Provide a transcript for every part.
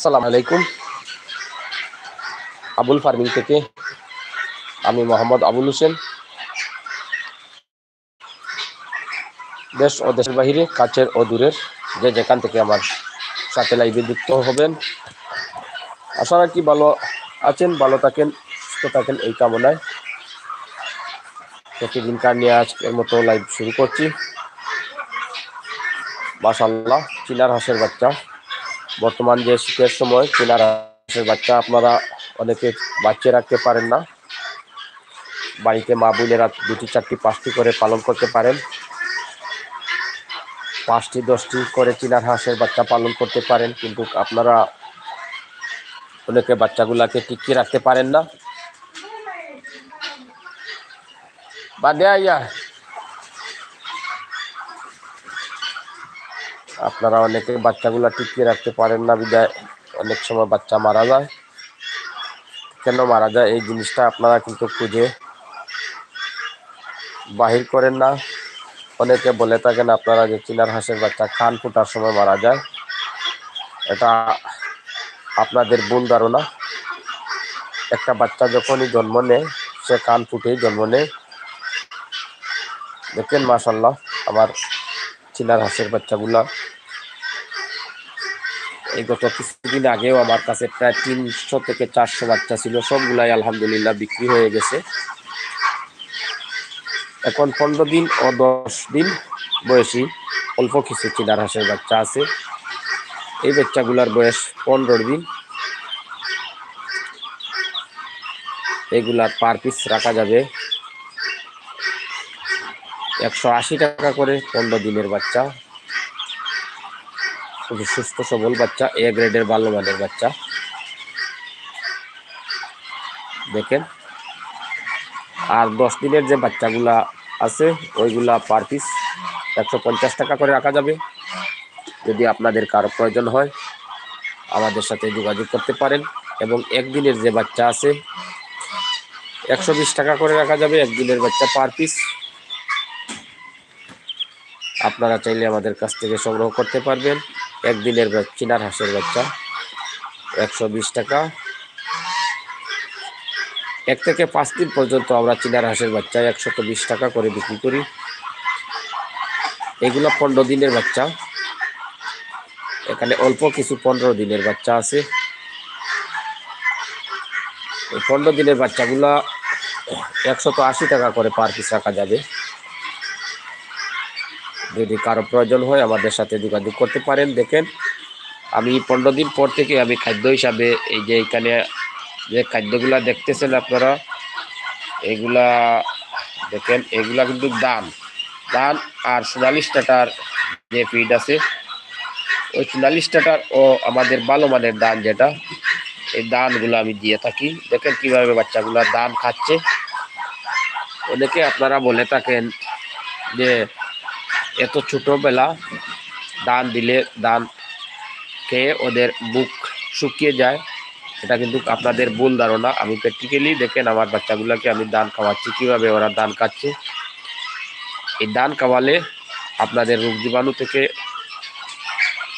আসসালামু আলাইকুম। আবুল ফার্মিং থেকে আমি মোহাম্মদ আবুল হোসেন। দেশ ও দেশের বাহিরে, কাছের ও দূরের যে যেখান থেকে আমার সাথে লাইভে যুক্ত হবেন, আশা রাখি ভালো আছেন, ভালো থাকেন, সুস্থ থাকেন এই কামনায়। প্রতিদিনকার নিয়ে আজকের মতো লাইভ শুরু করছি? মাশাল্লাহ চিনার হাঁসের বাচ্চা। বর্তমান যে শীতের সময় চিনার হাঁসের বাচ্চা আপনারা অনেকে বাচ্চা রাখতে পারেন না। বাড়িতে মা বোনেরা দুটি, চারটি, পাঁচটি করে পালন করতে পারেন। পাঁচটি, দশটি করে চিনার হাঁসের বাচ্চা পালন করতে পারেন, কিন্তু আপনারা অনেকে বাচ্চাগুলাকে টিকিয়ে রাখতে পারেন না। বা দেয়া আপনারা অনেকে বাচ্চাগুলা টিকিয়ে রাখতে পারেন না, বিদায়। অনেক সময় বাচ্চা মারা যায়। কেন মারা যায়? এই জিনিসটা আপনারা কিন্তু খুঁজে বাহির করেন না। অনেকে বলে থাকেন, আপনারা যে চিনার হাঁসের বাচ্চা খান, ফুটার সময় মারা যায়। এটা আপনাদের ভুল ধারণা। একটা বাচ্চা যখনই জন্ম নেয়, সে কান ফুটেই জন্ম নেয়। দেখেন মাসাল্লাহ আমার চিনার হাঁসের বাচ্চাগুলা। এই গত কিছুদিন আগেও আমার কাছে প্রায় তিনশো থেকে চারশো বাচ্চা ছিল, সবগুলাই আলহামদুলিল্লাহ বিক্রি হয়ে গেছে। এখন পনেরো দিন ও দশ দিন বয়সী অল্প কিছু চিনার হাঁসের বাচ্চা আছে। এই বাচ্চাগুলার বয়স পনেরো দিন। এগুলা পার পিস রাখা যাবে। একশো আশি টাকা করে পনেরো দিনের বাচ্চা। খুবই সুস্থ, সবল বাচ্চা এ গ্রেডের ভালো মানের বাচ্চা। দেখেন। আর দশ দিনের যে বাচ্চাগুলা আছে, ওইগুলা পার পিস একশো পঞ্চাশ টাকা করে রাখা যাবে। যদি আপনাদের কারও প্রয়োজন হয়, আমাদের সাথে যোগাযোগ করতে পারেন। এবং একদিনের যে বাচ্চা আছে, একশো বিশ টাকা করে রাখা যাবে। একদিনের বাচ্চা পার পিস আপনারা চাইলে আমাদের কাছ থেকে সংগ্রহ করতে পারবেন। একদিনের চিনার হাঁসের বাচ্চা, একশো বিশ টাকা। এক থেকে পাঁচ দিন পর্যন্ত আমরা চিনার হাঁসের বাচ্চা একশত বিশ টাকা করে বিক্রি করি। এগুলো পনেরো দিনের বাচ্চা। এখানে অল্প কিছু পনেরো দিনের বাচ্চা আছে। পনেরো দিনের বাচ্চাগুলা একশত আশি টাকা করে পার পিস রাখা যাবে। যদি কারও প্রয়োজন হয় আমাদের সাথে যোগাযোগ করতে পারেন। দেখেন, আমি পনেরো দিন পর থেকে আমি খাদ্য হিসাবে এই যে এখানে যে খাদ্যগুলা দেখতেছেন আপনারা, এগুলা দেখেন, এগুলা কিন্তু দান। দান আর সোনালিশ টাটার যে ফিড আছে, ওই সোনালিশ টাটার ও আমাদের ভালো মানের দান যেটা, এই দানগুলো আমি দিয়ে থাকি। দেখেন কীভাবে বাচ্চাগুলা দান খাচ্ছে। অনেকে আপনারা বলে থাকেন যে এত ছোটোবেলা দান দিলে, দান খেয়ে ওদের বুক শুকিয়ে যায়, এটা কিন্তু আপনাদের ভুল ধারণা। আমি প্র্যাকটিক্যালি দেখেন আমার বাচ্চাগুলোকে আমি দান খাওয়াচ্ছি, কীভাবে ওরা দান খাচ্ছে। এই দান খাওয়ালে আপনাদের রোগ জীবাণু থেকে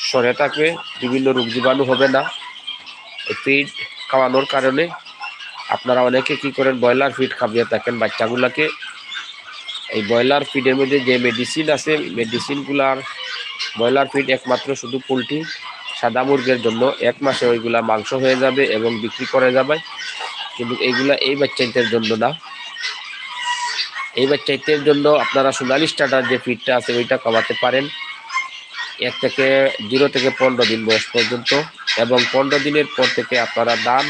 সরে থাকবে, বিভিন্ন রোগ জীবাণু হবে না। এই ফিড খাওয়ানোর কারণে আপনারা অনেকে কি করেন, ব্রয়লার ফিড খাবিয়ে থাকেন বাচ্চাগুলোকে। এই ব্রয়লার ফিডের মধ্যে যে মেডিসিন আছে মেডিসিনগুলার ব্রয়লার ফিড একমাত্র শুধু পোলট্রি, সাদা মুরগের জন্য। এক মাসে ওইগুলা মাংস হয়ে যাবে এবং বিক্রি করে যাবে। কিন্তু এইগুলা এই বাচ্চাইতের জন্য না। এই বাচ্চাইতের জন্য আপনারা সোনালি স্টার্টার যে ফিডটা আছে, ওইটা খাওয়াতে পারেন। এক থেকে জিরো থেকে পনেরো দিন বয়স পর্যন্ত এবং পনেরো দিনের পর থেকে আপনারা দান,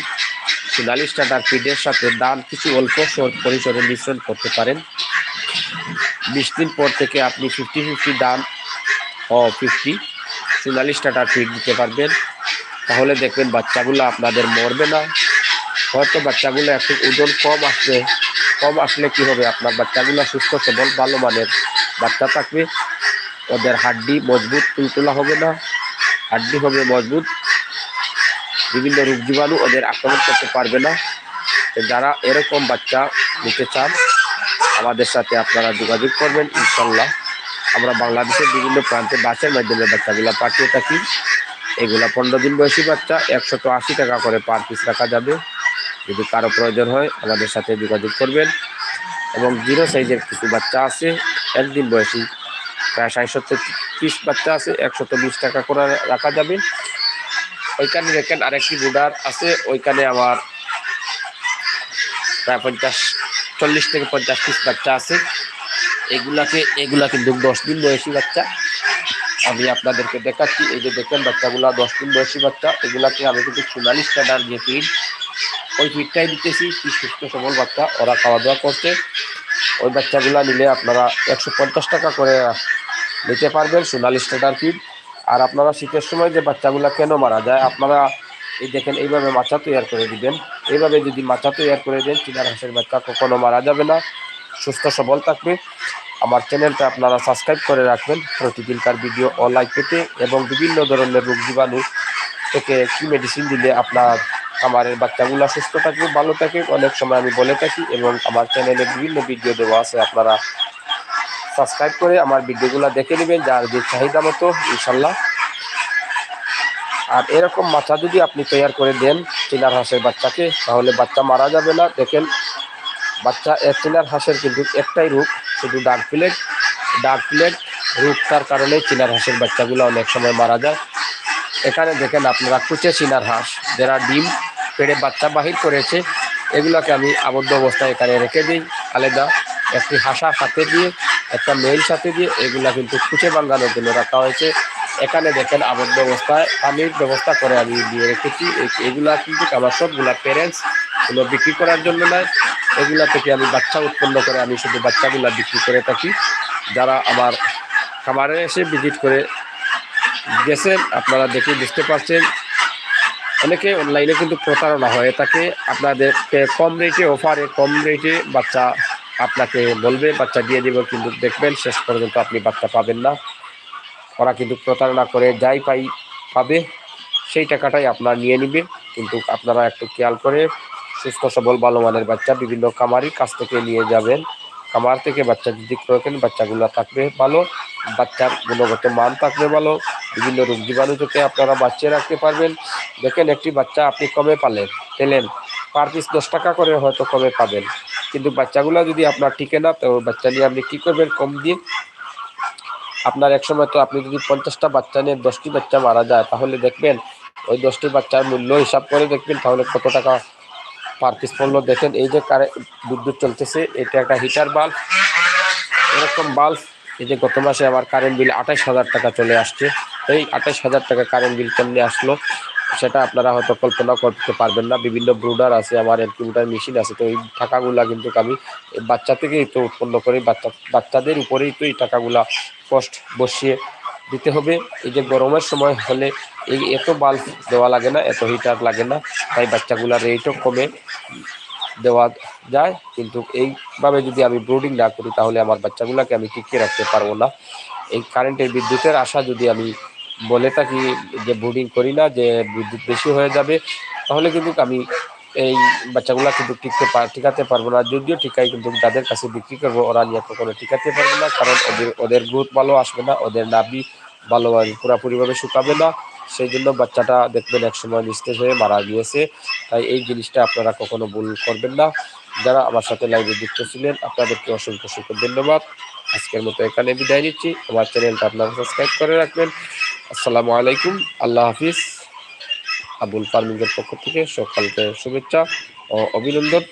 সোনালি স্টার্টার ফিডের সাথে দান কিছু অল্প পরিসরে মিশ্রণ করতে পারেন। বিশ দিন পর থেকে আপনি ফিফটি ফিফটি দাম, ও ফিফটি চুয়াল্লিশ টাকার ফিড দিতে পারবেন। তাহলে দেখবেন বাচ্চাগুলো আপনাদের মরবে না। হয়তো বাচ্চাগুলো একটু ওজন কম আসবে। কম আসলে কি হবে? আপনার বাচ্চাগুলো সুস্থ, সবল, ভালো মানের বাচ্চা থাকবে। ওদের হাড্ডি মজবুত, তুলতুলা হবে না। হাড্ডি হবে মজবুত। বিভিন্ন রোগ জীবাণু ওদের আক্রমণ করতে পারবে না। যারা এরকম বাচ্চা নিতে চান আমাদের সাথে আপনারা যোগাযোগ করবেন, ইনশাল্লাহ। আমরা বাংলাদেশের বিভিন্ন প্রান্তে বাসের মাধ্যমে বাচ্চাগুলো পাঠিয়ে থাকি। এগুলো পনেরো দিন বয়সী বাচ্চা, একশত আশি টাকা করে পার পিস রাখা যাবে। যদি কারও প্রয়োজন হয়, আমাদের সাথে যোগাযোগ করবেন। এবং জিরো সাইজের কিছু বাচ্চা আছে, একদিন বয়সী, প্রায় ষাট সত্তর পিস বাচ্চা আছে, একশত বিশ টাকা করে রাখা যাবে। ওইখানে দেখেন আরেকটি বুডার আছে, ওইখানে আমার প্রায় পঞ্চাশ চল্লিশ থেকে পঞ্চাশ পিস বাচ্চা আছে। এগুলাকে এগুলা কিন্তু দশ দিন বয়সী বাচ্চা। আমি আপনাদেরকে দেখাচ্ছি, এই যে দেখেন বাচ্চাগুলা, দশ দিন বয়সী বাচ্চা। এগুলাকে আমি কিন্তু চুয়াল্লিশ টাকার যে ফিড ওই ফিডটাই দিতেছি, কি সুস্থ সবল বাচ্চা, ওরা খাওয়া দাওয়া করছে। ওই বাচ্চাগুলা নিলে আপনারা একশো পঞ্চাশ টাকা করে নিতে পারবেন চুয়াল্লিশ টাকার ফিড আর আপনারা শীতের সময় যে বাচ্চাগুলা কেন মারা যায়, আপনারা এই দেখেন, এইভাবে মাচা তৈরি করে দিবেন। এইভাবে যদি মাচা তৈরি করে দেন, চিনার হাঁসের বাচ্চা কখনো মারা যাবে না। সুস্থ, সবল থাকবে। আমার চ্যানেলটা আপনারা সাবস্ক্রাইব করে রাখবেন। প্রতিদিনকার ভিডিও অনলাইন পেতে এবং বিভিন্ন ধরনের রোগ জীবাণু থেকে কি মেডিসিন দিলে আপনার খামারের বাচ্চাগুলো সুস্থ থাকবে, ভালো থাকে অনেক সময় আমি বলে থাকি এবং আমার চ্যানেলে বিভিন্ন ভিডিও দেওয়া আছে, আপনারা সাবস্ক্রাইব করে আমার ভিডিওগুলো দেখে নেবেন, যার যে চাহিদা মতো, ইনশাল্লাহ। আর এরকম মাথা যদি আপনি তৈরি করে দেন চিনার হাঁসের বাচ্চাকে, তাহলে বাচ্চা মারা যাবে না। দেখেন, বাচ্চা চিনার হাঁসের কিন্তু একটাই রূপ, শুধু ডার্ক প্লেট ডার্ক প্লেট রূপটার কারণে চিনার হাঁসের বাচ্চাগুলো অনেক সময় মারা যায়। এখানে দেখেন আপনারা কুচে চিনার হাঁস, যারা ডিম পেড়ে বাচ্চা বাহির করেছে, এগুলোকে আমি আবদ্ধ অবস্থায় এখানে রেখে দিই। আলাদা একটি হাসা সাথে দিয়ে, একটা মেল সাথে দিয়ে এগুলা কিন্তু কুচে বাঙ্গানোর জন্য রাখা হয়েছে। এখানে দেখেন আবদ্ধ অবস্থায় পানির ব্যবস্থা করে আমি দিয়ে রেখেছি। এগুলা কিন্তু আমার সবগুলা প্যারেন্টস এগুলো বিক্রি করার জন্য নয় এগুলা থেকে আমি বাচ্চা উৎপন্ন করে আমি শুধু বাচ্চাগুলা বিক্রি করে থাকি। যারা আমার খামারে এসে ভিজিট করে গেছেন, আপনারা দেখে বুঝতে পারছেন। অনেকে অনলাইনে কিন্তু প্রতারণা হয়ে থাকে। আপনাদেরকে কম রেটে অফারে কম রেটে বাচ্চা আপনাকে বলবে, বাচ্চা দিয়ে দেবে, কিন্তু দেখবেন শেষ পর্যন্ত আপনি বাচ্চা পাবেন না। ওরা কিন্তু প্রতারণা করে যাই পাই পাবে, সেই টাকাটাই আপনার নিয়ে নিবে কিন্তু আপনারা একটু খেয়াল করে সুস্থ, সবল, ভালো মানের বাচ্চা বিভিন্ন খামারির কাছ থেকে নিয়ে যাবেন। খামার থেকে বাচ্চা যদি করেন, বাচ্চাগুলো থাকবে ভালো, বাচ্চার গুণগত মান থাকবে ভালো, বিভিন্ন রোগ জীবাণু থেকে আপনারা বাচ্চা রাখতে পারবেন। দেখেন, একটি বাচ্চা আপনি কমে পালেন, পেলেন, পার পিস দশ টাকা করে হয়তো কমে পাবেন। কিন্তু বাচ্চাগুলো যদি আপনার টিকে না তো বাচ্চা নিয়ে আপনি কী করবেন? কম দিয়ে আপনার এক সময় তো আপনি যদি পঞ্চাশটা বাচ্চা নিয়ে দশটি বাচ্চা মারা যায়, তাহলে দেখবেন ওই দশটি বাচ্চার মূল্য হিসাব করে দেখবেন তাহলে কত টাকা পার পিস পড়ল। দেখেন এই যে কারেন্ট বিদ্যুৎ চলতেছে, এটা একটা হিটার বাল্ব এরকম বাল্ব এই যে গত মাসে আমার কারেন্ট বিল আঠাশ হাজার টাকা চলে আসছে। এই আঠাশ হাজার টাকা কারেন্ট বিল কেমনি আসলো? সেটা আপনারা হয়তো কল্পনা করতে পারবেন না। বিভিন্ন ব্রুডার আছে, আমার ইনকিউবেটার মেশিন আছে, তো এই টাকাগুলা কিন্তু আমি বাচ্চা থেকেই তো উৎপন্ন করি। বাচ্চা, বাচ্চাদের উপরেই তো এই টাকাগুলা কষ্ট বসিয়ে দিতে হবে। এই যে গরমের সময় হলে এই এত বাল্ব দেওয়া লাগে না, এত হিটার লাগে না, তাই বাচ্চাগুলার রেটও কমে দেওয়া যায়। কিন্তু এইভাবে যদি আমি ব্রুডিং না করি, তাহলে আমার বাচ্চাগুলোকে আমি টিকিয়ে রাখতে পারব না। এই কারেন্টের বিদ্যুতের আশা যদি আমি বলে থাকি যে ব্রুডিং করি না, যে বিদ্যুৎ বেশি হয়ে যাবে, তাহলে কিন্তু আমি এই বাচ্চাগুলো কিন্তু টিকতে টিকাতে পারব না। যদিও টিকাই, কিন্তু যাদের কাছে বিক্রি করব, ওরা নিয়ে কখনো টিকাতে পারবে না, কারণ ওদের ওদের গ্রোথ ভালো আসবে না, ওদের নাভি ভালোভাবে পুরাপুরিভাবে শুকাবে না। সেই জন্য বাচ্চাটা দেখবেন এক সময় নিস্তেজ হয়ে মারা গিয়েছে। তাই এই জিনিসটা আপনারা কখনো ভুল করবেন না। যারা আমার সাথে লাইভে যুক্ত ছিলেন, আপনাদেরকে অসংখ্য অসংখ্য ধন্যবাদ। আজকের মতো এখানে বিদায় নিচ্ছি। আমার চ্যানেলটা আপনারা সাবস্ক্রাইব করে রাখবেন। আসসালামু আলাইকুম আল্লাহ হাফিজ। আবুল ফার্মিংয়ের পক্ষ থেকে সকালকে শুভেচ্ছা ও অভিনন্দন।